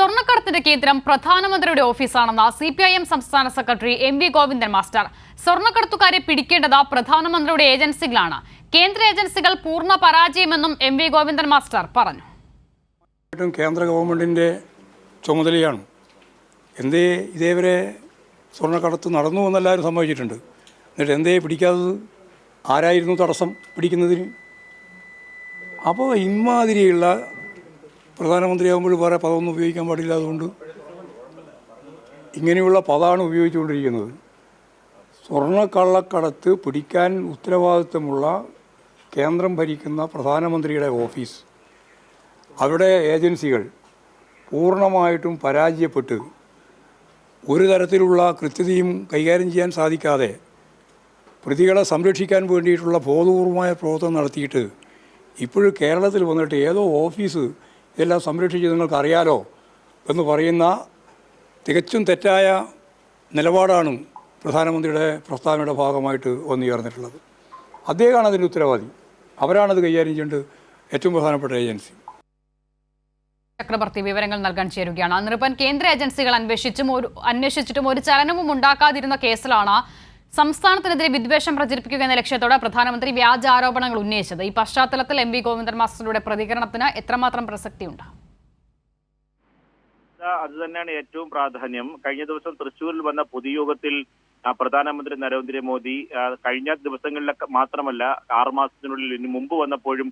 സ്വർണക്കടത്തിന്റെ കേന്ദ്രം പ്രധാനമന്ത്രിയുടെ ഓഫീസാണെന്ന സി പി ഐ എം സംസ്ഥാന secretary M V Govindan master. സ്വർണക്കടത്തുകാരെ പിടിക്കേണ്ടത് പ്രധാനമന്ത്രിയുടെ ഏജൻസികളാണ്. കേന്ദ്ര ഏജൻസികൾ പൂർണ പരാജയമെന്നും എം വി ഗോവിന്ദൻ മാസ്റ്റർ പറഞ്ഞു. കേന്ദ്ര ഗവൺമെന്റിന്റെ ചുമതലയാണ്. എന്തേ ഇതേവരെ സ്വർണക്കടത്ത് നടന്നു എന്നെല്ലാവരും സമ്മതിച്ചിട്ടുണ്ട്. എന്നിട്ട് എന്തേ പിടിക്കാത്തത്? ആരായിരുന്നു തടസ്സം പിടിക്കുന്നതിന്? അപ്പോൾ ഇമാതിരിയുള്ള പ്രധാനമന്ത്രിയാകുമ്പോൾ വേറെ പദമൊന്നും ഉപയോഗിക്കാൻ പാടില്ല അതുകൊണ്ട് ഇങ്ങനെയുള്ള പദമാണ് ഉപയോഗിച്ചുകൊണ്ടിരിക്കുന്നത്. സ്വർണക്കള്ളക്കടത്ത് പിടിക്കാൻ ഉത്തരവാദിത്വമുള്ള കേന്ദ്രം ഭരിക്കുന്ന പ്രധാനമന്ത്രിയുടെ ഓഫീസ്. അവിടെ ഏജൻസികൾ പൂർണമായിട്ടും പരാജയപ്പെട്ട് ഒരു തരത്തിലുള്ള കൃത്യതയും കൈകാര്യം ചെയ്യാൻ സാധിക്കാതെ പ്രതികളെ സംരക്ഷിക്കാൻ വേണ്ടിയിട്ടുള്ള ബോധപൂർവമായ പ്രവർത്തനം നടത്തിയിട്ട് ഇപ്പോഴും കേരളത്തിൽ വന്നിട്ട് ഏതോ ഓഫീസ് ഇതെല്ലാം സംരക്ഷിച്ച് നിങ്ങൾക്ക് അറിയാലോ എന്ന് പറയുന്ന തികച്ചും തെറ്റായ നിലപാടാണ് പ്രധാനമന്ത്രിയുടെ പ്രസ്താവനയുടെ ഭാഗമായിട്ട് വന്നു ചേർന്നിട്ടുള്ളത് അദ്ദേഹമാണ് അതിന്റെ ഉത്തരവാദി. അവരാണത് കൈകാര്യം ചെയ്യേണ്ടത്. ഏറ്റവും പ്രധാനപ്പെട്ട ഏജൻസി. ചക്രവർത്തി വിവരങ്ങൾ നൽകാൻ ചേരുകയാണ്. നിർഭൻ കേന്ദ്ര ഏജൻസികൾ അന്വേഷിച്ചും ഒരു അന്വേഷിച്ചിട്ടും ഒരു ചലനവും ഉണ്ടാക്കാതിരുന്ന കേസിലാണ് സംസ്ഥാനത്തിനെതിരെ വിദ്വേഷം പ്രചരിപ്പിക്കുക എന്ന ലക്ഷ്യത്തോടെ പ്രധാനമന്ത്രി വ്യാജ ആരോപണങ്ങൾ ഉന്നയിച്ചത്. ഈ പശ്ചാത്തലത്തിൽ എം വി ഗോവിന്ദൻ മാസ്റ്ററുടെ പ്രതികരണത്തിന് എത്രമാത്രം പ്രസക്തിയുണ്ട്? അത് തന്നെയാണ് ഏറ്റവും പ്രാധാന്യം. കഴിഞ്ഞ ദിവസം തൃശൂരിൽ വന്ന പൊതുയോഗത്തിൽ പ്രധാനമന്ത്രി നരേന്ദ്രമോദി കഴിഞ്ഞ ദിവസങ്ങളിലൊക്കെ മാത്രമല്ല ആറുമാസത്തിനുള്ളിൽ ഇനി മുമ്പ് വന്നപ്പോഴും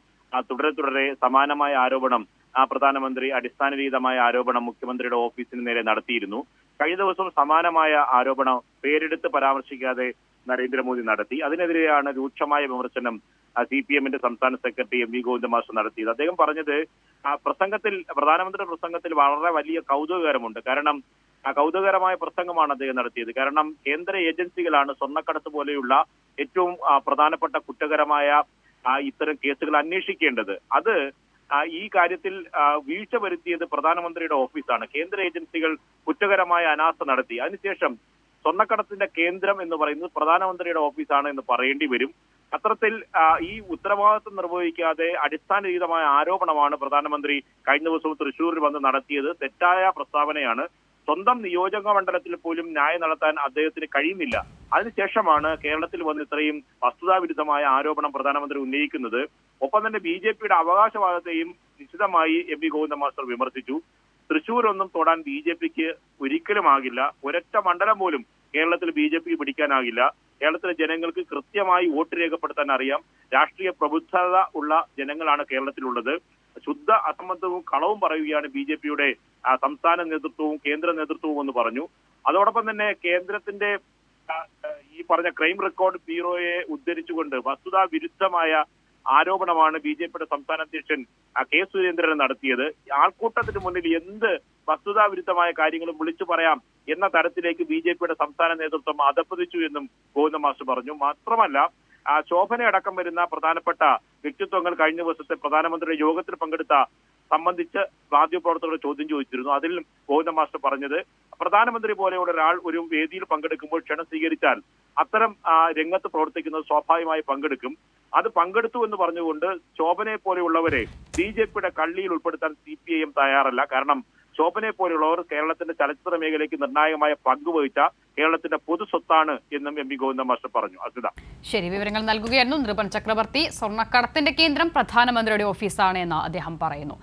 തുടരെ തുടരെ സമാനമായ ആരോപണം പ്രധാനമന്ത്രി അടിസ്ഥാനരഹിതമായ ആരോപണം മുഖ്യമന്ത്രിയുടെ ഓഫീസിന് നേരെ നടത്തിയിരുന്നു. കഴിഞ്ഞ ദിവസം സമാനമായ ആരോപണം പേരെടുത്ത് പരാമർശിക്കാതെ നരേന്ദ്രമോദി നടത്തി. അതിനെതിരെയാണ് രൂക്ഷമായ വിമർശനം സി പി എമ്മിന്റെ സംസ്ഥാന secretary M V Govinda master നടത്തിയത്. അദ്ദേഹം പറഞ്ഞത് ആ പ്രസംഗത്തിൽ പ്രധാനമന്ത്രിയുടെ പ്രസംഗത്തിൽ വളരെ വലിയ കൗതുകകരമുണ്ട്. കാരണം ആ കൗതുകകരമായ പ്രസംഗമാണ് അദ്ദേഹം നടത്തിയത്. കാരണം കേന്ദ്ര ഏജൻസികളാണ് സ്വർണക്കടത്ത് പോലെയുള്ള ഏറ്റവും പ്രധാനപ്പെട്ട കുറ്റകരമായ ഇത്തരം കേസുകൾ അന്വേഷിക്കേണ്ടത്. അത് ഈ കാര്യത്തിൽ വീഴ്ച വരുത്തിയത് പ്രധാനമന്ത്രിയുടെ ഓഫീസാണ്. കേന്ദ്ര ഏജൻസികൾ കുറ്റകരമായ അനാസ്ഥ നടത്തി. അതിനുശേഷം സ്വർണക്കടത്തിന്റെ കേന്ദ്രം എന്ന് പറയുന്നത് പ്രധാനമന്ത്രിയുടെ ഓഫീസാണ് എന്ന് പറയേണ്ടി വരും. അത്തരത്തിൽ ഈ ഉത്തരവാദിത്വം നിർവഹിക്കാതെ അടിസ്ഥാനരഹിതമായ ആരോപണമാണ് പ്രധാനമന്ത്രി കഴിഞ്ഞ ദിവസവും തൃശൂരിൽ വന്ന് നടത്തിയത്. തെറ്റായ പ്രസ്താവനയാണ്. സ്വന്തം നിയോജക മണ്ഡലത്തിൽ പോലും ന്യായം നടത്താൻ അദ്ദേഹത്തിന് കഴിയുന്നില്ല. അതിനുശേഷമാണ് കേരളത്തിൽ വന്ന് ഇത്രയും വസ്തുതാവിരുദ്ധമായ ആരോപണം പ്രധാനമന്ത്രി ഉന്നയിക്കുന്നത്. ഒപ്പം തന്നെ ബി ജെ പിയുടെ അവകാശവാദത്തെയും നിശ്ചിതമായി എം വി ഗോവിന്ദ മാസ്റ്റർ വിമർശിച്ചു. തൃശൂരൊന്നും തൊടാൻ ബി ജെ പിക്ക് ഒരിക്കലും ആകില്ല ഒരൊറ്റ മണ്ഡലം പോലും കേരളത്തിൽ ബി ജെ പി പിടിക്കാനാകില്ല. കേരളത്തിലെ ജനങ്ങൾക്ക് കൃത്യമായി വോട്ട് രേഖപ്പെടുത്താൻ അറിയാം. രാഷ്ട്രീയ പ്രബുദ്ധത ഉള്ള ജനങ്ങളാണ് കേരളത്തിലുള്ളത്. ശുദ്ധ അസംബന്ധവും കളവും പറയുകയാണ് ബി ജെ പിയുടെ സംസ്ഥാന നേതൃത്വവും കേന്ദ്ര നേതൃത്വവും എന്ന് പറഞ്ഞു. അതോടൊപ്പം തന്നെ കേന്ദ്രത്തിന്റെ ഈ പറഞ്ഞ ക്രൈം റെക്കോർഡ് ബ്യൂറോയെ ഉദ്ധരിച്ചുകൊണ്ട് വസ്തുതാ വിരുദ്ധമായ ആരോപണമാണ് ബി ജെ പിയുടെ സംസ്ഥാന അധ്യക്ഷൻ കെ സുരേന്ദ്രൻ നടത്തിയത്. ആൾക്കൂട്ടത്തിന് മുന്നിൽ എന്ത് വസ്തുതാ വിരുദ്ധമായ കാര്യങ്ങളും വിളിച്ചു പറയാം എന്ന തരത്തിലേക്ക് ബി ജെ പിയുടെ സംസ്ഥാന നേതൃത്വം അധപ്പതിച്ചു എന്നും ഗോവിന്ദ മാസ്റ്റർ പറഞ്ഞു. മാത്രമല്ല ആ, ശോഭന അടക്കം വരുന്ന പ്രധാനപ്പെട്ട വ്യക്തിത്വങ്ങൾ കഴിഞ്ഞ ദിവസത്തെ പ്രധാനമന്ത്രിയുടെ യോഗത്തിൽ പങ്കെടുത്ത സംബന്ധിച്ച് മാധ്യമപ്രവർത്തകർ ചോദ്യം ചോദിച്ചിരുന്നു. അതിൽ ഗോവിന്ദ മാസ്റ്റർ പറഞ്ഞത് പ്രധാനമന്ത്രി പോലെയുള്ള ഒരാൾ ഒരു വേദിയിൽ പങ്കെടുക്കുമ്പോൾ ക്ഷണം സ്വീകരിച്ചാൽ അത്തരം രംഗത്ത് പ്രവർത്തിക്കുന്നത് സ്വാഭാവികമായി പങ്കെടുക്കും. അത് പങ്കെടുത്തു എന്ന് പറഞ്ഞുകൊണ്ട് ശോഭനയെ പോലെയുള്ളവരെ ബി ജെ പിയുടെ കള്ളിയിൽ ഉൾപ്പെടുത്താൻ സി പി ഐ എം തയ്യാറല്ല. കാരണം ശോഭനയെ പോലെയുള്ളവർ കേരളത്തിന്റെ ചലച്ചിത്ര മേഖലയ്ക്ക് നിർണായകമായ പങ്കുവഹിച്ച കേരളത്തിന്റെ പൊതു സ്വത്താണ് എന്നും എം പി ഗോവിന്ദ മാസ്റ്റർ പറഞ്ഞു. അസിത ശരി വിവരങ്ങൾ നൽകുകയായിരുന്നു. നൃപൻ ചക്രവർത്തി സ്വർണക്കടത്തിന്റെ കേന്ദ്രം പ്രധാനമന്ത്രിയുടെ ഓഫീസാണ് എന്ന് അദ്ദേഹം പറയുന്നു.